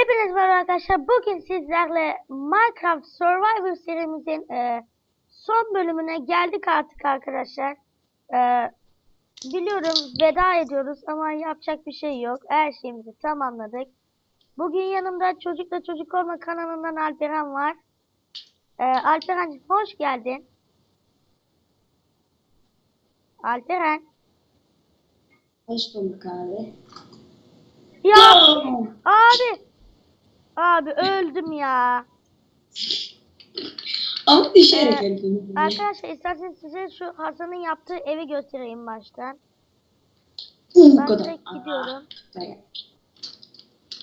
Hepiniz merhaba arkadaşlar. Bugün sizlerle Minecraft Survivor serimizin e, son bölümüne geldik artık arkadaşlar. E, biliyorum veda ediyoruz ama yapacak bir şey yok. Her şeyimizi tamamladık. Bugün yanımda Çocukla Çocuk Olma kanalından Alperen var. E, Alperen'cim hoş geldin. Alperen. Hoş bulduk abi. Ya abi. Abi öldüm ya. Ama düşerek Ee, öldüm. Arkadaşlar isterseniz size şu Hasan'ın yaptığı evi göstereyim baştan. Bu Ben kadar. direkt gidiyorum.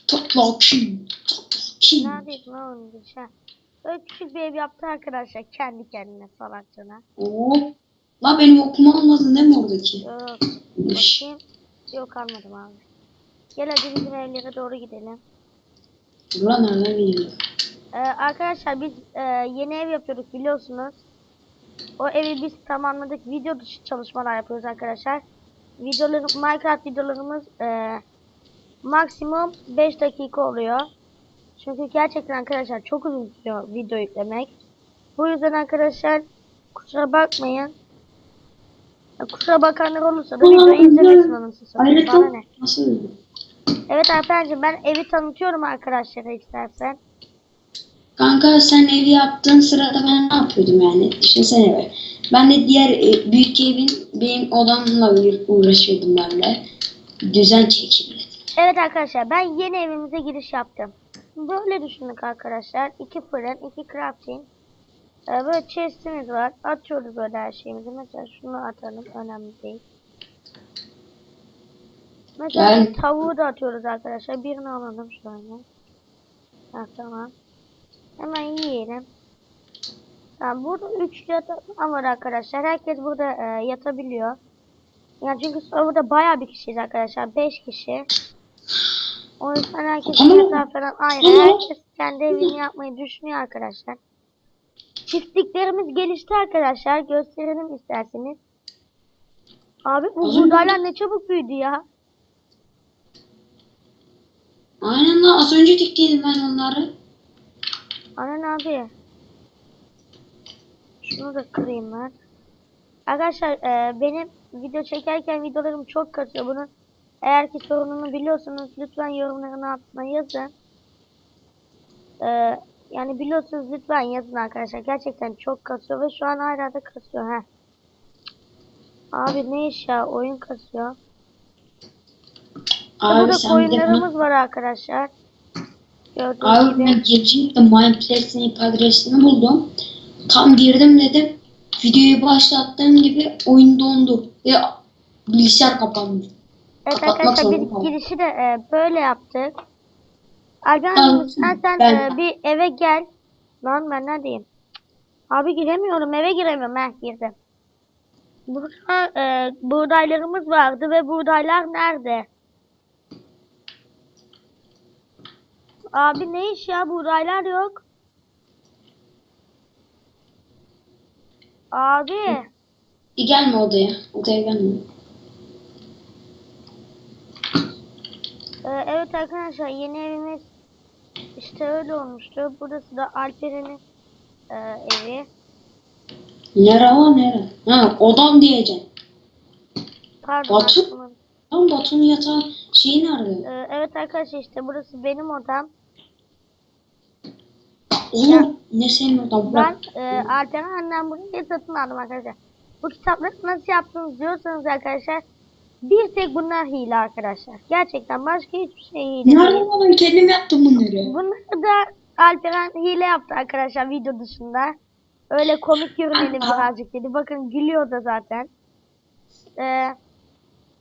Topla kim? Topla kim? Neredeyiz onun dışı? Böyle küçük bir ev yaptı arkadaşlar kendi kendine salakçana. Oo. La benim okuma almadın değil mi oradaki? Yok bakayım. Yok almadım abi. Gel hadi bizim evlere doğru gidelim. Ulan nereden geliyor? Ee, arkadaşlar biz e, yeni ev yapıyorduk biliyorsunuz. O evi biz tamamladık. Video dışı çalışmalar yapıyoruz arkadaşlar. Videoları, Minecraft videolarımız e, maksimum 5 dakika oluyor. Çünkü gerçekten arkadaşlar çok uzun sürüyor video yüklemek. Bu yüzden arkadaşlar kusura bakmayın. Kusura bakanlar olursa da videoyu izlemesin Bana ne? Nasıl? Evet Alper'cim ben evi tanıtıyorum arkadaşlara istersen. Kanka sen evi yaptığın sırada ben ne yapıyordum yani? Düşünsene be. Ben de diğer e, büyük evin benim odamla uğra- uğraşıyordum ben de. Düzen çekildi. Evet arkadaşlar ben yeni evimize giriş yaptım. Böyle düşündük arkadaşlar. İki fırın, iki crafting. Ee, böyle chest'imiz var. Atıyoruz böyle her şeyimizi. Mesela şunu atalım. Önemli değil. Mesela Gel. tavuğu da atıyoruz arkadaşlar. Birini alalım şöyle. Ha, tamam. Hemen yiyelim. Tamam, burada 3 yatağım var arkadaşlar. Herkes burada e, yatabiliyor. Yani çünkü burada bayağı bir kişiyiz arkadaşlar. 5 kişi. O yüzden herkes yatağı falan ayrı. Herkes kendi evini yapmayı düşünüyor arkadaşlar. Çiftliklerimiz gelişti arkadaşlar. Gösterelim isterseniz. Abi bu buğdaylar ne çabuk büyüdü ya. Aynen lan az önce diktiydim ben onları. Anan abi. Şunu da kırayım ben. Arkadaşlar e, benim video çekerken videolarım çok kasıyor. Bunun eğer ki sorununu biliyorsanız lütfen yorumların altına yazın. E, yani biliyorsunuz lütfen yazın arkadaşlar. Gerçekten çok kasıyor ve şu an hala da kasıyor. Heh. Abi ne iş ya oyun kasıyor. Abi Burada sen koyunlarımız var arkadaşlar. Gördüğünüz Abi gibi. ben geçip de Mineplex'in ip adresini buldum. Tam girdim dedim. Videoyu başlattığım gibi oyun dondu. Ve bilgisayar kapandı. Evet Kapatmak arkadaşlar kaldım. girişi de e, böyle yaptık. Algan sen, sen ben- e, bir eve gel. Lan ben neredeyim? Abi giremiyorum eve giremiyorum. Heh girdim. Burada e, buğdaylarımız vardı ve buğdaylar nerede? Abi ne iş ya buğdaylar yok. Abi. Bir gelme odaya. Odaya gelme. Ee, evet arkadaşlar yeni evimiz işte öyle olmuştu. Burası da Alperen'in e, evi. Nere o nere? Ha odam diyeceksin. Pardon. Batu? Tam Batu'nun yatağı şeyi nerede? Ee, evet arkadaşlar işte burası benim odam. Oğlum ne senin odan? Ben Bırak. e, Alperen annem burayı satın aldım arkadaşlar. Bu kitapları nasıl yaptınız diyorsanız arkadaşlar bir tek bunlar hile arkadaşlar. Gerçekten başka hiçbir şey hile değil. Nerede o ben kendim yaptım bunları. Bunları da Alperen hile yaptı arkadaşlar video dışında. Öyle komik görünelim birazcık dedi. Bakın gülüyor da zaten. Ee,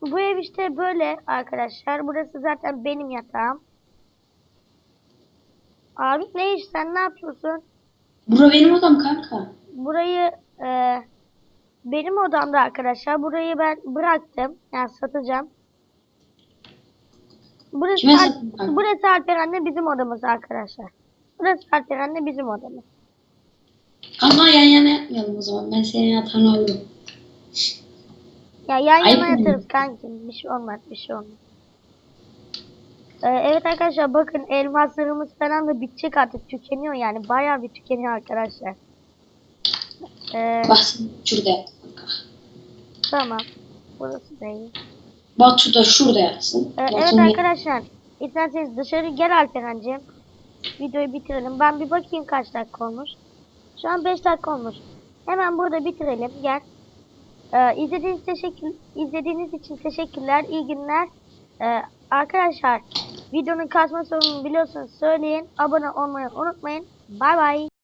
bu ev işte böyle arkadaşlar. Burası zaten benim yatağım. Abi ne iş sen ne yapıyorsun? Bura benim odam kanka. Burayı e, benim odamda arkadaşlar. Burayı ben bıraktım. Yani satacağım. Burası, Kime Al- sattın burası Alperen'le bizim odamız arkadaşlar. Burası Alperen'le bizim odamız. Kanka yan yana yapmayalım o zaman. Ben senin yatağını alırım. Ya yan Ayıp yana mı? yatarız kankim. Bir şey olmaz, bir şey olmaz. Ee, evet arkadaşlar bakın elmaslarımız falan da bitecek artık tükeniyor yani bayağı bir tükeniyor arkadaşlar. Ee, Bak şurada tamam. Burası değil. Batu da şurada yatsın. Ee, evet arkadaşlar. İsterseniz dışarı gel Alperen'cim. Videoyu bitirelim. Ben bir bakayım kaç dakika olmuş. Şu an 5 dakika olmuş. Hemen burada bitirelim. Gel. Ee, izlediğiniz, teşekkür, izlediğiniz için teşekkürler. İyi günler. Ee, arkadaşlar videonun kasma sorununu biliyorsanız söyleyin. Abone olmayı unutmayın. Bay bay.